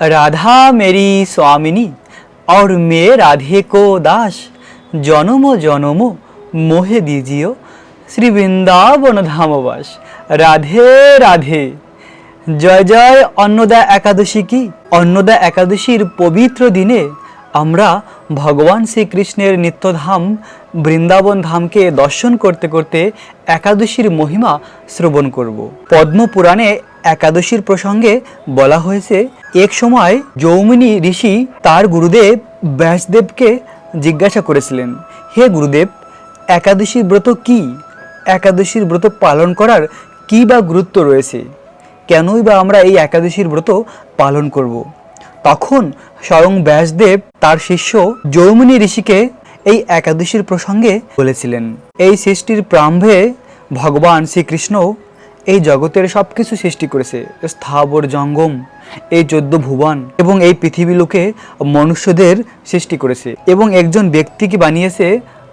राधा मेरी स्वामिनी और मैं राधे को दास জনম জনম মোহে দিজিও শ্রী বৃন্দাবন ধামবাস রাধে রাধে জয় জয় অন্নদা একাদশী কি অন্নদা একাদশীর পবিত্র দিনে আমরা ভগবান শ্রীকৃষ্ণের নিত্যধাম বৃন্দাবন ধামকে দর্শন করতে করতে একাদশীর মহিমা শ্রবণ করব পদ্ম পুরাণে একাদশীর প্রসঙ্গে বলা হয়েছে, এক সময় যৌমিনী ঋষি তার গুরুদেব ব্যাসদেবকে জিজ্ঞাসা করেছিলেন, হে গুরুদেব, একাদশীর ব্রত কি একাদশীর ব্রত পালন করার কী বা গুরুত্ব রয়েছে কেনই বা আমরা এই একাদশীর ব্রত পালন করব। তখন স্বয়ং ব্যাসদেব তার শিষ্য যৌমিনী ঋষিকে এই একাদশীর প্রসঙ্গে বলেছিলেন, এই সৃষ্টির প্রারম্ভে ভগবান শ্রীকৃষ্ণ এই জগতের সব কিছু সৃষ্টি করেছে। স্থাবর জঙ্গম, এই চোদ্দ ভুবন এবং এই পৃথিবী লোকে মনুষ্যদের সৃষ্টি করেছে এবং একজন ব্যক্তিকে বানিয়েছে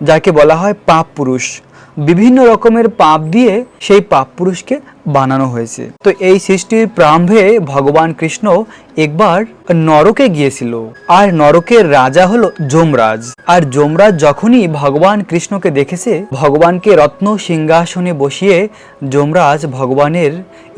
যাকে বলা হয় পাপ পুরুষ। বিভিন্ন রকমের পাপ দিয়ে সেই পাপ পুরুষকে বানানো হয়েছে। তো এই সৃষ্টির প্রারম্ভে ভগবান কৃষ্ণ একবার নরকে গিয়েছিল। আর নরকের রাজা হলো যমরাজ। আর যমরাজ যখনই ভগবান কৃষ্ণকে দেখেছে, ভগবানকে রত্ন সিংহাসনে বসিয়ে যমরাজ ভগবানের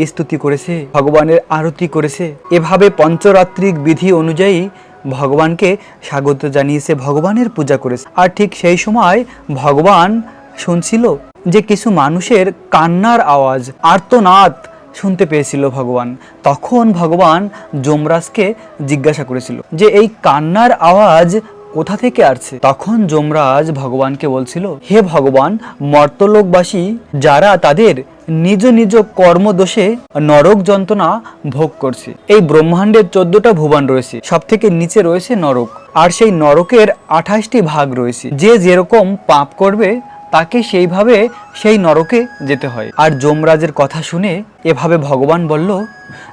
স্তুতি করেছে, ভগবানের আরতি করেছে। এভাবে পঞ্চরাত্রিক বিধি অনুযায়ী ভগবানকে স্বাগত জানিয়েছে, ভগবানের পূজা করেছে। আর ঠিক সেই সময় ভগবান শুনছিল যে কিছু মানুষের কান্নার আওয়াজ, আর্তনাদ শুনতে পেয়েছিল ভগবান। তখন ভগবান যমরাজকে জিজ্ঞাসা করেছিল যে, এই কান্নার আওয়াজ কোথা থেকে আসছে? তখন যমরাজ ভগবানকে বলছিল, হে ভগবান, মর্তলোকবাসী, যারা তাদের নিজ নিজ কর্মদোষে নরক যন্ত্রণা ভোগ করছে। এই ব্রহ্মাণ্ডের চোদ্দটা ভুবন রয়েছে সব থেকে নিচে রয়েছে নরক। আর সেই নরকের আঠাশটি ভাগ রয়েছে। যে যেরকম পাপ করবে তাকে সেইভাবে সেই নরকে যেতে হয়। আর যমরাজের কথা শুনে এভাবে ভগবান বলল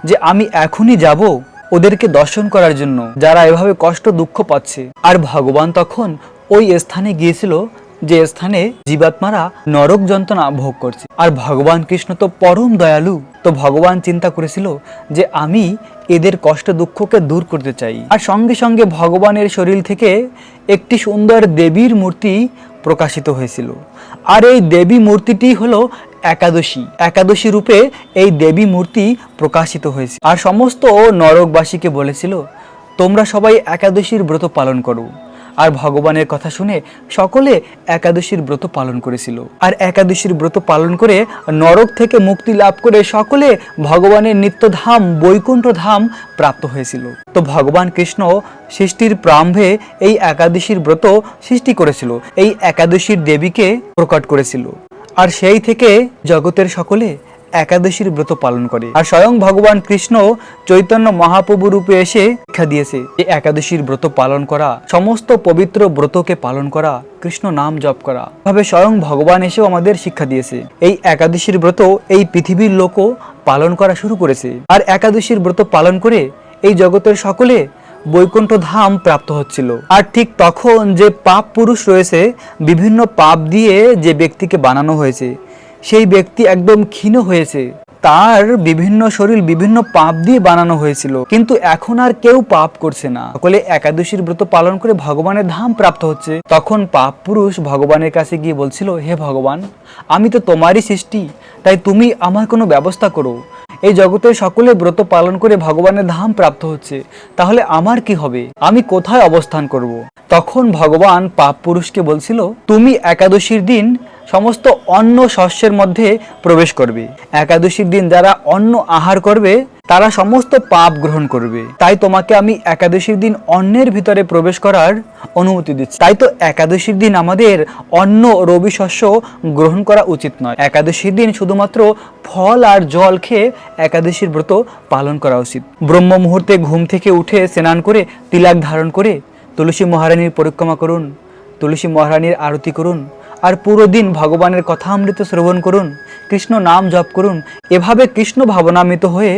যে, আমি এখনই যাব ওদেরকে দর্শন করার জন্য। যারা এভাবে কষ্ট দুঃখ পাচ্ছে। আর ভগবান তখন ওই স্থানে গিয়েছিল যে স্থানে জীবাত্মারা নরক যন্ত্রণা ভোগ করছে। আর ভগবান কৃষ্ণ তো পরম দয়ালু। তো ভগবান চিন্তা করেছিল যে, আমি এদের কষ্ট দুঃখকে দূর করতে চাই। আর সঙ্গে সঙ্গে ভগবানের শরীর থেকে একটি সুন্দর দেবীর মূর্তি প্রকাশিত হয়েছিল। আর এই দেবী মূর্তিটি হলো একাদশী। একাদশী রূপে এই দেবী মূর্তি প্রকাশিত হয়েছে। আর সমস্ত নরকবাসীকে বলেছিল, তোমরা সবাই একাদশীর ব্রত পালন করো। আর ভগবানের কথা শুনে সকলে একাদশীর ব্রত পালন করেছিল। আর একাদশীর ব্রত পালন করে নরক থেকে মুক্তি লাভ করে সকলে ভগবানের নিত্যধাম বৈকুণ্ঠ ধাম প্রাপ্ত হয়েছিল। তো ভগবান কৃষ্ণ সৃষ্টির প্রারম্ভে এই একাদশীর ব্রত সৃষ্টি করেছিল। এই একাদশীর দেবীকে প্রকট করেছিল। আর সেই থেকে জগতের সকলে একাদশীর ব্রত পালন করে। আর স্বয়ং ভগবান কৃষ্ণ চৈতন্য মহাপ্রভু রূপে এসে শিক্ষা দিয়েছে। যে একাদশীর ব্রত পালন করা, সমস্ত পবিত্র ব্রতকে পালন করা, কৃষ্ণ নাম জপ করা ভাবে স্বয়ং ভগবান এসেও আমাদের শিক্ষা দিয়েছে। এই একাদশীর ব্রত এই পৃথিবীর লোকও পালন করা শুরু করেছে। আর একাদশীর ব্রত পালন করে এই জগতের সকলে বৈকুণ্ঠ ধাম প্রাপ্ত হচ্ছিল। আর ঠিক তখন যে পাপ পুরুষ রয়েছে, বিভিন্ন পাপ দিয়ে যে ব্যক্তিকে বানানো হয়েছে সেই ব্যক্তি একদম ক্ষীণ হয়েছে। তার বিভিন্ন শরীর বিভিন্ন পাপ দিয়ে বানানো হয়েছিল। কিন্তু এখন আর কেউ পাপ করছে না। সকলে একাদশীর ব্রত পালন করে ভগবানের ধাম প্রাপ্ত হচ্ছে। তখন পাপ পুরুষ ভগবানের কাছে গিয়ে বলছিল, হে ভগবান, আমি তো তোমারই সৃষ্টি, তাই তুমি আমার কোনো ব্যবস্থা করো। এই জগতের সকলে ব্রত পালন করে ভগবানের ধাম প্রাপ্ত হচ্ছে। তাহলে আমার কি হবে? আমি কোথায় অবস্থান করব। তখন ভগবান পাপ পুরুষকে বলছিল, তুমি একাদশীর দিন সমস্ত অন্ন শস্যের মধ্যে প্রবেশ করবে। একাদশীর দিন যারা অন্ন আহার করবে, তারা সমস্ত পাপ গ্রহণ করবে। তাই তোমাকে আমি একাদশীর দিন অন্নের ভিতরে প্রবেশ করার অনুমতি দিচ্ছি। তাই তো একাদশীর দিন আমাদের অন্ন, রবি শস্য গ্রহণ করা উচিত নয়। একাদশীর দিন শুধুমাত্র ফল আর জল খেয়ে একাদশীর ব্রত পালন করা উচিত। ব্রহ্ম মুহূর্তে ঘুম থেকে উঠে স্নান করে তিলাক ধারণ করে তুলসী মহারানীর পরিক্রমা করুন, তুলসী মহারানীর আরতি করুন আর পুরো দিন ভগবানের কথা অমৃত শ্রবণ করুন, কৃষ্ণ নাম জপ করুন, এভাবে কৃষ্ণ ভাবনামিত হয়ে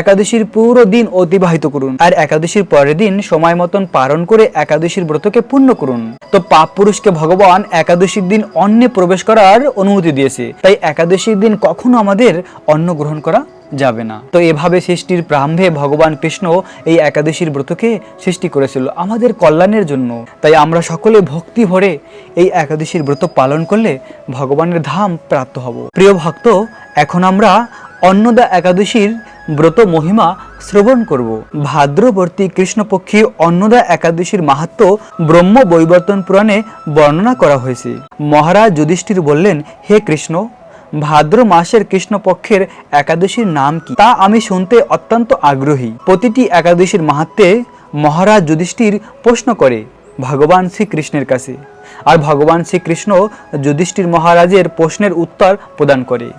একাদশীর পুরো দিন অতিবাহিত করুন আর একাদশীর পরের দিন সময় মতন পালন করে একাদশীর ব্রতকে পূর্ণ করুন। তো পাপ পুরুষকে ভগবান একাদশীর দিন অন্নে প্রবেশ করার অনুমতি দিয়েছে। তাই একাদশীর দিন কখনো আমাদের অন্ন গ্রহণ করা যাবে না। তো এভাবে সৃষ্টির প্রারম্ভে ভগবান কৃষ্ণ এই একাদশীর ব্রতকে সৃষ্টি করেছিল আমাদের কল্যাণের জন্য। তাই আমরা সকলে ভক্তি ভরে এই একাদশীর ব্রত পালন করলে ভগবানের ধাম প্রাপ্ত হব। প্রিয় ভক্ত, এখন আমরা অন্নদা একাদশীর ব্রত মহিমা শ্রবণ করব। ভাদ্রবর্তী কৃষ্ণপক্ষী অন্নদা একাদশীর মাহাত্ম ব্রহ্ম বৈবর্তন পুরাণে বর্ণনা করা হয়েছে। মহারাজ যুধিষ্ঠির বললেন, হে কৃষ্ণ ভাদ্র মাসের কৃষ্ণপক্ষের একাদশীর নাম কি? তা আমি শুনতে অত্যন্ত আগ্রহী। প্রতিটি একাদশীর মাহাত্মে মহারাজ যুধিষ্ঠির প্রশ্ন করে ভগবান শ্রীকৃষ্ণের কাছে। আর ভগবান শ্রীকৃষ্ণ যুধিষ্ঠির মহারাজের প্রশ্নের উত্তর প্রদান করে।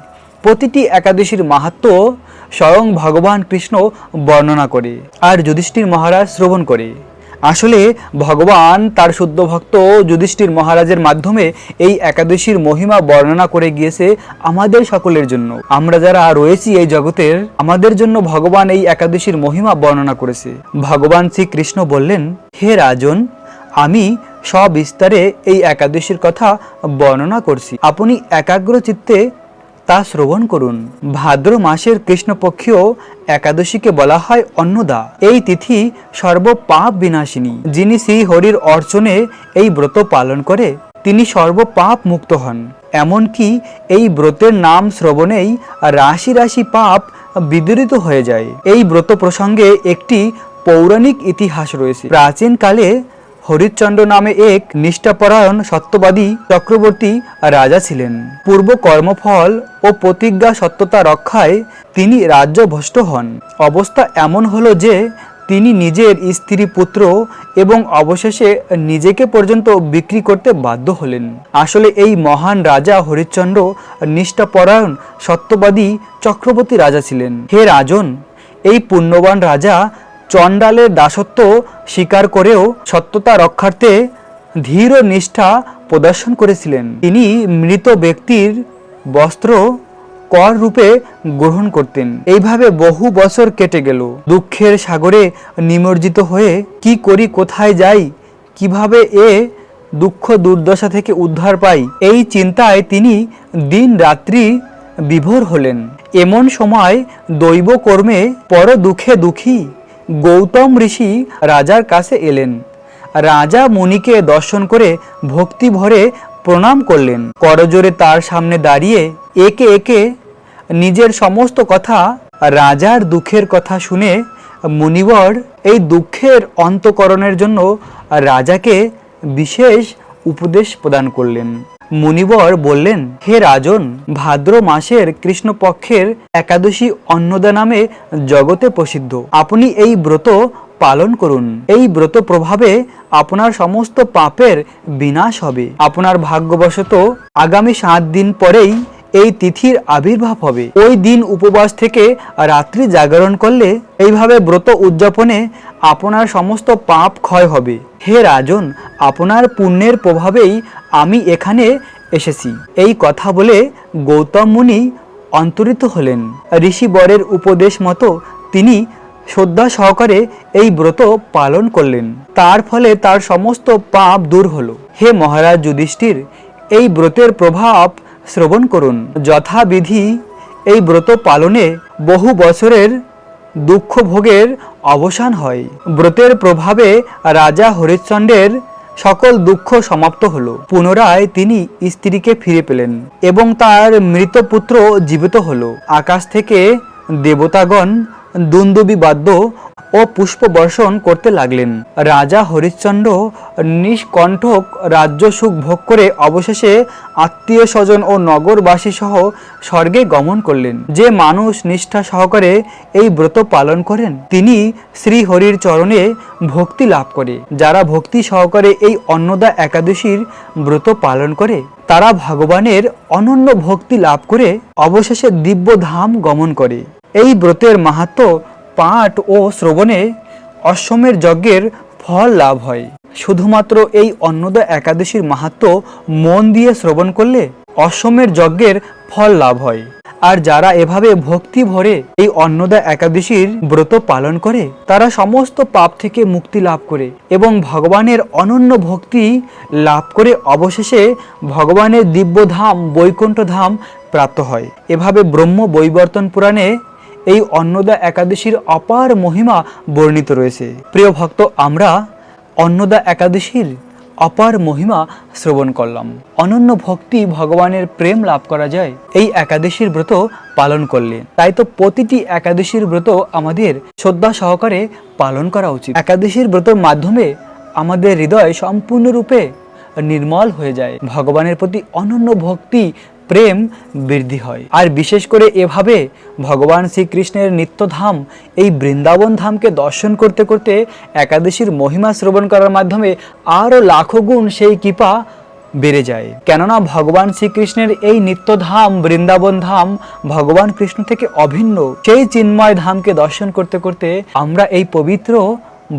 প্রতিটি একাদশীর মাহাত্ম স্বয়ং ভগবান কৃষ্ণ বর্ণনা করে। আর যুধিষ্ঠির মহারাজ শ্রবণ করে। আসলে ভগবান তার শুদ্ধ ভক্ত যুধিষ্ঠির মহারাজের মাধ্যমে এই একাদশীর মহিমা বর্ণনা করে গিয়েছে আমাদের সকলের জন্য। আমরা যারা রয়েছি এই জগতের, আমাদের জন্য ভগবান এই একাদশীর মহিমা বর্ণনা করেছে। ভগবান শ্রীকৃষ্ণ বললেন, হে রাজন, আমি সবিস্তারে এই একাদশীর কথা বর্ণনা করছি। আপনি একাগ্র চিত্তে তা শ্রবণ করুন। ভাদ্র মাসের কৃষ্ণপক্ষীয় একাদশীকে বলা হয় অন্নদা। এই তিথি সর্ব পাপ বিনাশিনী। যিনি শ্রী হরির অর্চনে এই ব্রত পালন করে, তিনি সর্ব পাপ মুক্ত হন। এমনকি এই ব্রতের নাম শ্রবণেই রাশি রাশি পাপ বিদরিত হয়ে যায়। এই ব্রত প্রসঙ্গে একটি পৌরাণিক ইতিহাস রয়েছে। প্রাচীনকালে হরিশ্চন্দ্র নামে এক নিষ্ঠাপরায়ণ সত্যবাদী চক্রবর্তী রাজা ছিলেন। পূর্ব কর্মফল ও প্রতিজ্ঞা সত্যতা রক্ষায় তিনি রাজ্য রাজ্যভ্রষ্ট হন। অবস্থা এমন হলো যে, তিনি নিজের স্ত্রী পুত্র এবং অবশেষে নিজেকে পর্যন্ত বিক্রি করতে বাধ্য হলেন। আসলে এই মহান রাজা হরিশ্চন্দ্র নিষ্ঠাপরায়ণ সত্যবাদী চক্রবর্তী রাজা ছিলেন। হে রাজন, এই পুণ্যবান রাজা চণ্ডালের দাসত্ব স্বীকার করেও সত্যতা রক্ষার্থে ধীর নিষ্ঠা প্রদর্শন করেছিলেন। তিনি মৃত ব্যক্তির বস্ত্র কর রূপে গ্রহণ করতেন। এইভাবে বহু বছর কেটে গেল। দুঃখের সাগরে নিমজ্জিত হয়ে কি করি, কোথায় যাই, কীভাবে এ দুঃখ দুর্দশা থেকে উদ্ধার পাই, এই চিন্তায় তিনি দিন রাত্রি বিভোর হলেন। এমন সময় দৈব কর্মে পর দুঃখে দুঃখী গৌতম ঋষি রাজার কাছে এলেন। রাজা মুনিকে দর্শন করে ভক্তি ভরে প্রণাম করলেন। করজোরে তার সামনে দাঁড়িয়ে একে একে নিজের সমস্ত কথা, রাজার দুঃখের কথা শুনে মুনিবর এই দুঃখের অন্তকরণের জন্য রাজাকে বিশেষ উপদেশ প্রদান করলেন। মুনিবর বললেন, হে রাজন, ভাদ্র মাসের কৃষ্ণপক্ষের একাদশী অন্নদা নামে জগতে প্রসিদ্ধ। আপনি এই ব্রত পালন করুন। এই ব্রত প্রভাবে আপনার সমস্ত পাপের বিনাশ হবে। আপনার ভাগ্যবশত আগামী সাত দিন পরেই এই তিথির আবির্ভাব হবে। ওই দিন উপবাস থেকে রাত্রি জাগরণ করলে এইভাবে ব্রত উদযাপনে আপনার সমস্ত পাপ ক্ষয় হবে। হে রাজন, আপনার পুণ্যের প্রভাবেই আমি এখানে এসেছি। এই কথা বলে গৌতম মুনি অন্তরিত হলেন। ঋষি বরের উপদেশ মতো তিনি শ্রদ্ধা সহকারে এই ব্রত পালন করলেন। তার ফলে তার সমস্ত পাপ দূর হলো। হে মহারাজ যুধিষ্ঠির, এই ব্রতের প্রভাব শ্রবণ করুন। যথাবিধি এই ব্রত পালনে বহু বছরের দুঃখ ভোগের অবসান হয়। ব্রতের প্রভাবে রাজা হরিশ্চন্দ্রের সকল দুঃখ সমাপ্ত হল। পুনরায় তিনি স্ত্রীকে ফিরে পেলেন এবং তার মৃত পুত্র জীবিত হল। আকাশ থেকে দেবতাগণ দুন্দুবি বাদ্য ও পুষ্প বর্ষণ করতে লাগলেন। রাজা হরিশ্চন্দ্র নিষ্কণ্ঠক রাজ্য সুখ ভোগ করে অবশেষে আত্মীয় স্বজন ও নগরবাসী সহ স্বর্গে গমন করলেন। যে মানুষ নিষ্ঠা সহকারে এই ব্রত পালন করেন, তিনি শ্রী হরির চরণে ভক্তি লাভ করে। যারা ভক্তি সহকারে এই অন্নদা একাদশীর ব্রত পালন করে, তারা ভগবানের অনন্য ভক্তি লাভ করে অবশেষে দিব্য ধাম গমন করে। এই ব্রতের মাহাত্ম পাঠ ও শ্রবণে অশ্বমের যজ্ঞের ফল লাভ হয়। শুধুমাত্র এই অন্নদা একাদশীর মাহাত্ম মন দিয়ে শ্রবণ করলে অশ্বমের যজ্ঞের ফল লাভ হয়। আর যারা এভাবে ভক্তি ভরে এই অন্নদা একাদশীর ব্রত পালন করে, তারা সমস্ত পাপ থেকে মুক্তি লাভ করে এবং ভগবানের অনন্য ভক্তি লাভ করে অবশেষে ভগবানের দিব্য ধাম বৈকুণ্ঠ ধাম প্রাপ্ত হয়। এভাবে ব্রহ্ম বৈবর্তন পুরাণে এই অন্নদা একাদশীর অপার মহিমা বর্ণিত রয়েছে। প্রিয় ভক্ত, আমরা অন্নদা একাদশীর অপার মহিমা শ্রবণ করলাম। অনন্য ভক্তি ভগবানের প্রেম লাভ করা যায়। এই একাদশীর ব্রত পালন করলে। তাই তো প্রতিটি একাদশীর ব্রত আমাদের শ্রদ্ধা সহকারে পালন করা উচিত। একাদশীর ব্রতর মাধ্যমে আমাদের হৃদয় সম্পূর্ণরূপে নির্মল হয়ে যায়। ভগবানের প্রতি অনন্য ভক্তি প্রেম বৃদ্ধি হয়। আর বিশেষ করে এভাবে ভগবান শ্রীকৃষ্ণের নিত্যধাম এই বৃন্দাবন ধামকে দর্শন করতে করতে একাদশীর মহিমা শ্রবণ করার মাধ্যমে আরও লাখো গুণ সেই কৃপা বেড়ে যায়। কেননা ভগবান শ্রীকৃষ্ণের এই নিত্যধাম, বৃন্দাবন ধাম ভগবান কৃষ্ণ থেকে অভিন্ন। সেই চিন্ময় ধামকে দর্শন করতে করতে আমরা এই পবিত্র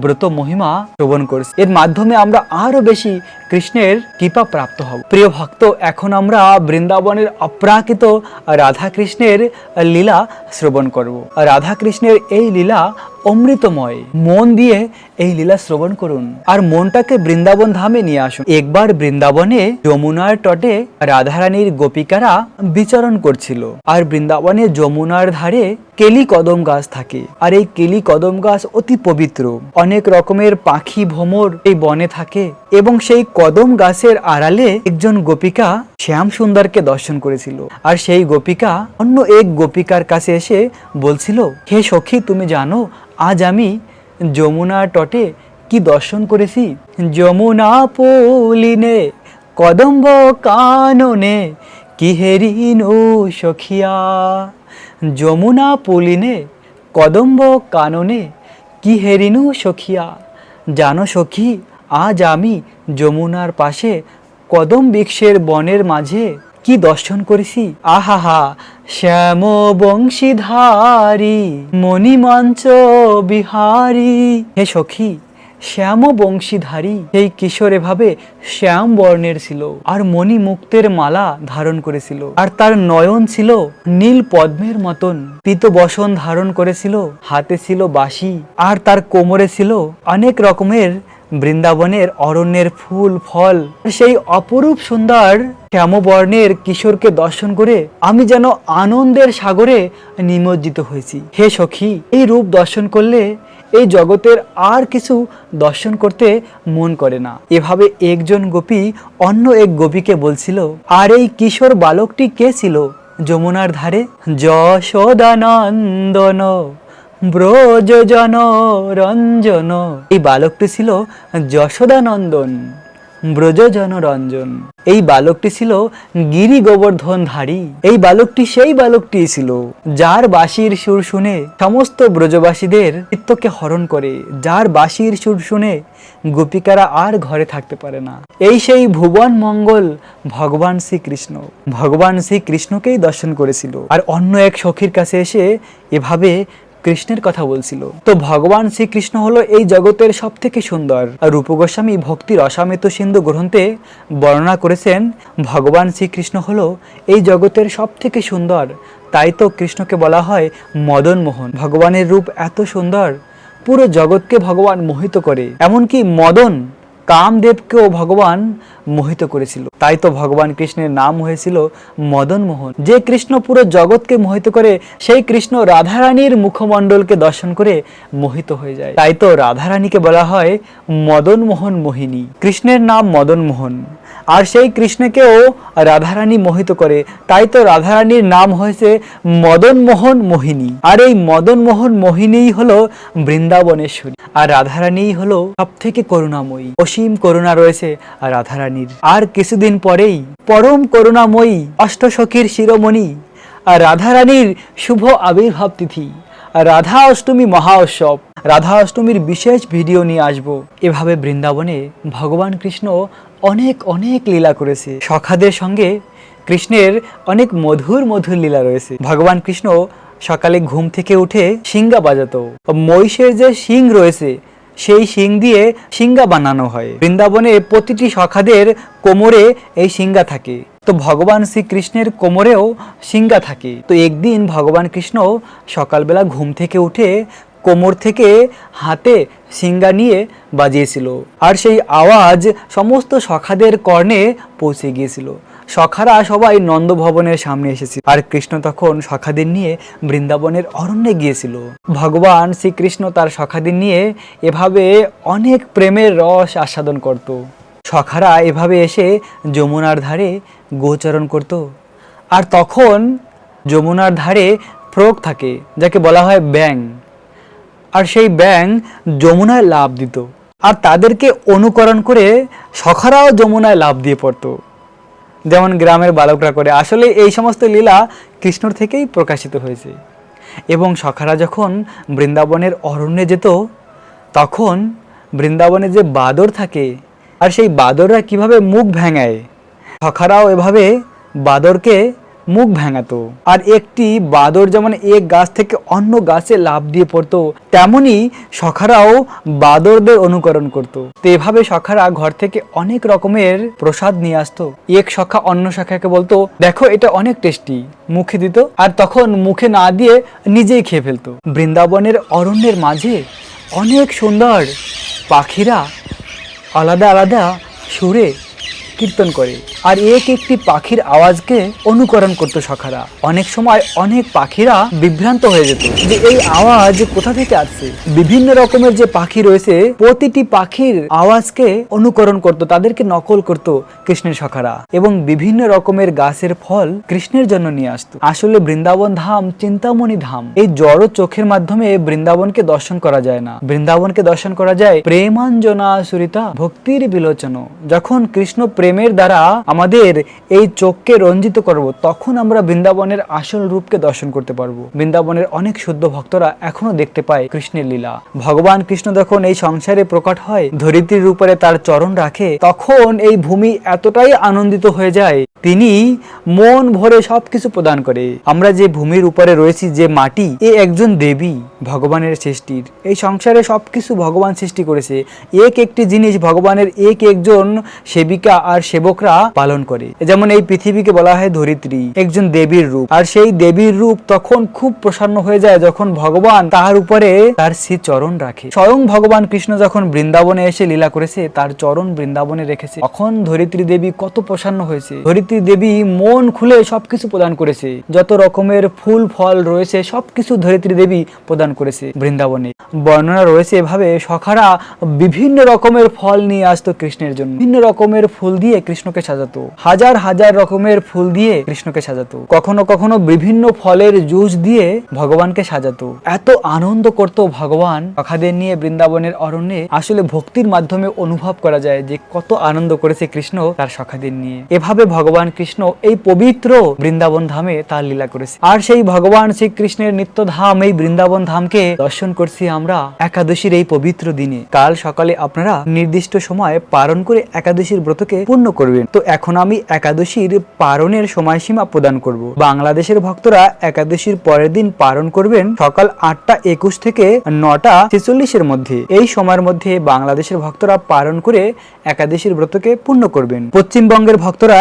ব্রত মহিমা শ্রবণ করছি। এর মাধ্যমে আমরা আরও বেশি কৃষ্ণের কৃপা প্রাপ্ত হব প্রিয় ভক্ত, এখন আমরা বৃন্দাবনের অপ্রাকৃত রাধা কৃষ্ণের লীলা শ্রবণ করব। রাধা কৃষ্ণের এই লীলা অমৃতময়। মন দিয়ে এই লীলা শ্রবণ করুন। আর মনটাকে বৃন্দাবন ধামে নিয়ে আসুন। একবার বৃন্দাবনে যমুনার তটে রাধারানীর গোপিকারা বিচরণ করছিল। আর বৃন্দাবনে যমুনার ধারে কেলি কদম গাছ থাকে। আর এই কেলি কদম গাছ অতি পবিত্র। অনেক রকমের পাখি ভ্রমর এই বনে থাকে এবং সেই কদম গাছের আড়ালে একজন গোপিকা শ্যাম সুন্দরকে দর্শন করেছিল। আর সেই গোপিকা অন্য এক গোপিকার কাছে এসে বলছিল, হে সখী, তুমি জানো, আজ আমি যমুনার তটে কি দর্শন করেছি? যমুনা পুলিনে, কদম্ব কাননে, কি হেরিনু সখিয়া? যমুনা পুলিনে, কদম্ব কাননে, কি হেরিনু সখিয়া? জানো সখী আজ আমি যমুনার পাশে কদম বৃক্ষের বনের মাঝে কি দর্শন করেছি? আহাহা, শ্যাম বংশীধারী, মণিমঞ্চ বিহারী। হে সখী, শ্যাম বংশীধারী, সেই কিশোর এভাবে শ্যাম বর্ণের ছিল আর মণি মুক্তের মালা ধারণ করেছিল। আর তার নয়ন ছিল নীল পদ্মের মতন। পিত বসন ধারণ করেছিল, হাতে ছিল বাঁশি। আর তার কোমরে ছিল অনেক রকমের বৃন্দাবনের অরণ্যের ফুল, ফল, সেই অপরূপ সুন্দর শ্যামবর্ণের কিশোরকে দর্শন করে আমি যেন আনন্দের সাগরে নিমজ্জিত হয়েছি। হে সখী, এই রূপ দর্শন করলে এই জগতের আর কিছু দর্শন করতে মন করে না। এভাবে একজন গোপী অন্য এক গোপীকে বলছিল, আর এই কিশোর বালকটি কে ছিল? যমুনার ধারে যশোদানন্দন। ব্রজজন রঞ্জন এই বালকটি ছিল যশোদানন্দন ব্রজজন রঞ্জন এই বালকটি ছিল গিরি গোবর্ধনধারী এই বালকটি সেই বালকটি ছিল যার বাঁশির সুর শুনে সমস্ত ব্রজবাসীদের চিত্তকে হরণ করে, যার বাঁশির সুর শুনে গোপিকারা আর ঘরে থাকতে পারে না। এই সেই ভুবন মঙ্গল ভগবান শ্রীকৃষ্ণ। ভগবান শ্রীকৃষ্ণকেই দর্শন করেছিল। আর অন্য এক সখীর কাছে এসে এভাবে কৃষ্ণের কথা বলছিল। তো ভগবান শ্রীকৃষ্ণ হলো এই জগতের সব থেকে সুন্দর রূপ গোস্বামী ভক্তির অসামিত সিন্ধু গ্রন্থে বর্ণনা করেছেন, ভগবান শ্রীকৃষ্ণ হলো এই জগতের সব থেকে সুন্দর। তাই তো কৃষ্ণকে বলা হয় মদন মোহন। ভগবানের রূপ এত সুন্দর, পুরো জগৎকে ভগবান মোহিত করে। এমনকি মদন, কামদেবকেও ভগবান মোহিত করেছিল। তাই তো ভগবান কৃষ্ণের নাম হয়েছিল মদন মোহন। যে কৃষ্ণ পুরো জগৎকে মোহিত করে, সেই কৃষ্ণ রাধারানীর মুখমণ্ডলকে দর্শন করে মোহিত হয়ে যায়। তাই তো রাধারানীকে বলা হয় মদন মোহন মোহিনী। কৃষ্ণের নাম মদন মোহন। আর সেই কৃষ্ণকেও রাধারানী মোহিত করে। তাই তো রাধারানীর নাম হয়েছে মদন মোহন মোহিনী। আর এই মদন মোহন মোহিনীই হলো বৃন্দাবনেশ্বরী। আর রাধারানী হলো সব থেকে করুণাময়ী। অসীম করুণা রয়েছে রাধারানীর আর কিছুদিন পরেই পরম করুণাময়ী অষ্টসখীর শিরোমণি আর রাধারানীর শুভ আবির্ভাব তিথি। আর রাধা অষ্টমী মহা উৎসব। রাধা অষ্টমীর বিশেষ ভিডিও নিয়ে আসব। এভাবে বৃন্দাবনে ভগবান কৃষ্ণ অনেক অনেক লীলা করেছে। সখাদের সঙ্গে কৃষ্ণের অনেক মধুর মধুর লীলা রয়েছে। ভগবান কৃষ্ণ সকালে ঘুম থেকে উঠে সিঙ্গা বাজাতো। মহিষের যে শিং রয়েছে সেই শিং দিয়ে সিঙ্গা বানানো হয়। বৃন্দাবনে প্রতিটি সখাদের কোমরে এই সিঙ্গা থাকে। তো ভগবান শ্রীকৃষ্ণের কোমরেও সিঙ্গা থাকে। তো একদিন ভগবান কৃষ্ণ সকালবেলা ঘুম থেকে উঠে কোমর থেকে হাতে সিঙ্গা নিয়ে বাজিয়েছিল। আর সেই আওয়াজ সমস্ত সখাদের কর্ণে পৌঁছে গিয়েছিল। সখারা সবাই নন্দভবনের সামনে এসেছিল। আর কৃষ্ণ তখন সখাদের নিয়ে বৃন্দাবনের অরণ্যে গিয়েছিল। ভগবান শ্রীকৃষ্ণ তার সখাদের নিয়ে এভাবে অনেক প্রেমের রস আস্বাদন করত। সখারা এভাবে এসে যমুনার ধারে গোচরণ করত। আর তখন যমুনার ধারে ফ্রোক থাকে, যাকে বলা হয় ব্যাং আর সেই ব্যাং যমুনায় লাভ দিত। আর তাদেরকে অনুকরণ করে সখারাও যমুনায় লাভ দিয়ে পড়তো। যেমন গ্রামের বালকরা করে। আসলে এই সমস্ত লীলা কৃষ্ণর থেকেই প্রকাশিত হয়েছে। এবং সখারা যখন বৃন্দাবনের অরণ্যে যেত, তখন বৃন্দাবনে যে বাদর থাকে, আর সেই বাদররা কীভাবে মুখ ভেঙায়, সখারাও এভাবে বাদরকে মুখ ভেঙাতো। আর একটি বাদর যেমন এক গাছ থেকে অন্য গাছে লাভ দিয়ে পড়তো, তেমনি সখারাও বাদরদের অনুকরণ করত। তো এভাবে সখারা ঘর থেকে অনেক রকমের প্রসাদ নিয়ে আসতো। এক সখা অন্য শাখাকে বলতো, দেখো, এটা অনেক টেস্টি। মুখে দিত, আর তখন মুখে না দিয়ে নিজেই খেয়ে ফেলতো। বৃন্দাবনের অরণ্যের মাঝে অনেক সুন্দর পাখিরা আলাদা আলাদা সুরে কীর্তন করে। আর এক একটি পাখির আওয়াজকে অনুকরণ করতো সখারা। অনেক সময় অনেক পাখিরা বিভ্রান্ত হয়ে যেত যে এই আওয়াজ কোথা থেকে আসছে? বিভিন্ন রকমের যে পাখি রয়েছে, প্রতিটি পাখির আওয়াজকে অনুকরণ করত, তাদেরকে নকল করত কৃষ্ণের সখারা এবং বিভিন্ন রকমের গাছের ফল কৃষ্ণের জন্য নিয়ে আসতো। আসলে বৃন্দাবন ধাম চিন্তামণি ধাম। এই জড় চোখের মাধ্যমে বৃন্দাবনকে দর্শন করা যায় না। বৃন্দাবনকে দর্শন করা যায় প্রেমাঞ্জনা সুরিতা ভক্তির বিলোচন যখন কৃষ্ণ প্রেমের দ্বারা আমাদের এই চোখকে রঞ্জিত করব, তখন আমরা বৃন্দাবনের আসল রূপকে দর্শন করতে পারব। বৃন্দাবনের অনেক শুদ্ধ ভক্তরা এখনও দেখতে পায় কৃষ্ণের লীলা। ভগবান কৃষ্ণ যখন এই সংসারে প্রকট হয়, ধরিত্রীর উপরে তার চরণ রাখে, তখন এই ভূমি এতটাই আনন্দিত হয়ে যায়। তিনি মন ভরে সবকিছু প্রদান করে। আমরা যে ভূমির উপরে রয়েছি, যে মাটি, এ একজন দেবী, ভগবানের সৃষ্টির। এই সংসারে সবকিছু ভগবান সৃষ্টি করেছে। এক একটি জিনিস ভগবানের এক একজন সেবিকা আর সেবকরা পালন করে। যেমন এই পৃথিবীকে বলা হয় ধরিত্রী, একজন দেবীর রূপ। আর সেই দেবীর রূপ তখন খুব প্রসন্ন হয়ে যায় যখন ভগবান তার উপরে তার শ্রী চরণ রাখে। স্বয়ং ভগবান কৃষ্ণ যখন বৃন্দাবনে এসে লীলা করেছে, তার চরণ বৃন্দাবনে রেখেছে। তখন ধরিত্রী দেবী কত প্রসন্ন হয়েছে। ধরিত্রী দেবী মন খুলে সবকিছু প্রদান করেছে। যত রকমের ফুল, ফল রয়েছে, সবকিছু ধরিত্রী দেবী প্রদান করেছে বৃন্দাবনে। বর্ণনা রয়েছে এভাবে সখারা বিভিন্ন রকমের ফল নিয়ে আসতো কৃষ্ণের জন্য। বিভিন্ন রকমের ফুল দিয়ে কৃষ্ণকে সাজাতো। হাজার হাজার রকমের ফুল দিয়ে কৃষ্ণকে সাজাতো। কখনো কখনো বিভিন্ন ফলের জুস দিয়ে ভগবানকে সাজাতো। এত আনন্দ করত ভগবান। সখাদের নিয়ে বৃন্দাবনের অরণ্যে আসলে ভক্তির মাধ্যমে অনুভব করা যায় যে কত আনন্দ করেছে কৃষ্ণ তার সখাদের নিয়ে। এভাবে ভগবান কৃষ্ণ এই পবিত্র বৃন্দাবন ধামে তার লীলা করেছে। আর সেই ভগবান শ্রীকৃষ্ণের নিত্য ধাম এই বৃন্দাবন ধামকে দর্শন করছি আমরা একাদশীর এই পবিত্র দিনে। কাল সকালে আপনারা নির্দিষ্ট সময় পালন করে একাদশীর ব্রতকে পূর্ণ করবেন। তো এখন আমি একাদশীর পারণের সময়সীমা প্রদান করব। বাংলাদেশের ভক্তরা একাদশীর পরের দিন পালন করবেন সকাল আটটা একুশ থেকে নটা ছেচল্লিশের মধ্যে। এই সময়ের মধ্যে বাংলাদেশের ভক্তরা পালন করে একাদশীর ব্রতকে পূর্ণ করবেন। পশ্চিমবঙ্গের ভক্তরা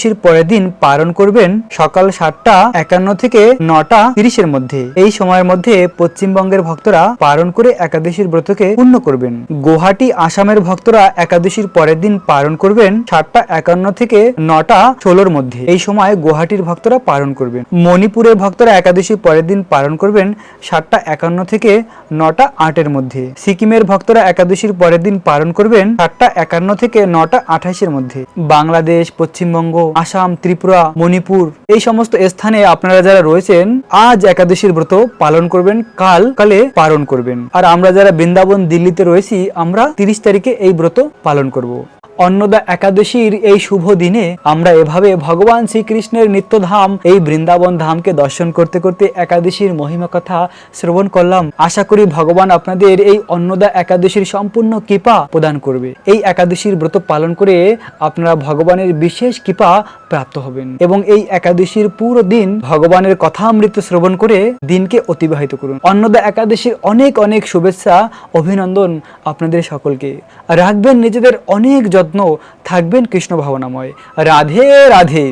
একাদশীর পরের দিন পালন করবেন সকাল সাতটা একান্ন থেকে নটা তিরিশের মধ্যে। এই সময়ের মধ্যে পশ্চিমবঙ্গের ভক্তরা পালন করে একাদশীর ব্রতকে পূর্ণ করবেন। গুয়াহাটি, আসামের ভক্তরা একাদশীর পরের দিন পালন করবেন সাতটা একান্ন থেকে নটা ষোলোর মধ্যে। এই সময় গুয়াহাটির ভক্তরা পালন করবেন। মণিপুরের ভক্তরা একাদশীর পরের দিন পালন করবেন সাতটা একান্ন থেকে নটা আটের মধ্যে। সিকিমের ভক্তরা একাদশীর পরের দিন পালন করবেন সাতটা একান্ন থেকে নটা আঠাশের মধ্যে। বাংলাদেশ, পশ্চিমবঙ্গ আসাম, ত্রিপুরা, মণিপুর, এই সমস্ত স্থানে আপনারা যারা রয়েছেন, আজ একাদশীর ব্রত পালন করবেন, কাল, কালে পালন করবেন। আর আমরা যারা বৃন্দাবন, দিল্লিতে রয়েছি, আমরা তিরিশ তারিখে এই ব্রত পালন করব। অন্নদা একাদশীর এই শুভ দিনে আমরা এভাবে ভগবান শ্রীকৃষ্ণের নিত্যধাম, এই বৃন্দাবন ধামকে দর্শন করতে করতে একাদশীর মহিমা কথা শ্রবণ করলাম। আশা করি ভগবান আপনাদের এই অন্নদা একাদশীর সম্পূর্ণ কৃপা প্রদান করবে। এই একাদশীর ব্রত পালন করে আপনারা ভগবানের বিশেষ কৃপা প্রাপ্ত হবেন এবং এই একাদশীর পুরো দিন ভগবানের কথা কথামৃত শ্রবণ করে দিনকে অতিবাহিত করুন। অন্নদা একাদশীর অনেক অনেক শুভেচ্ছা, অভিনন্দন আপনাদের সকলকে। রাখবেন নিজেদের অনেক যত্ন থাকবেন কৃষ্ণ ভাবনাময়। রাধে রাধে।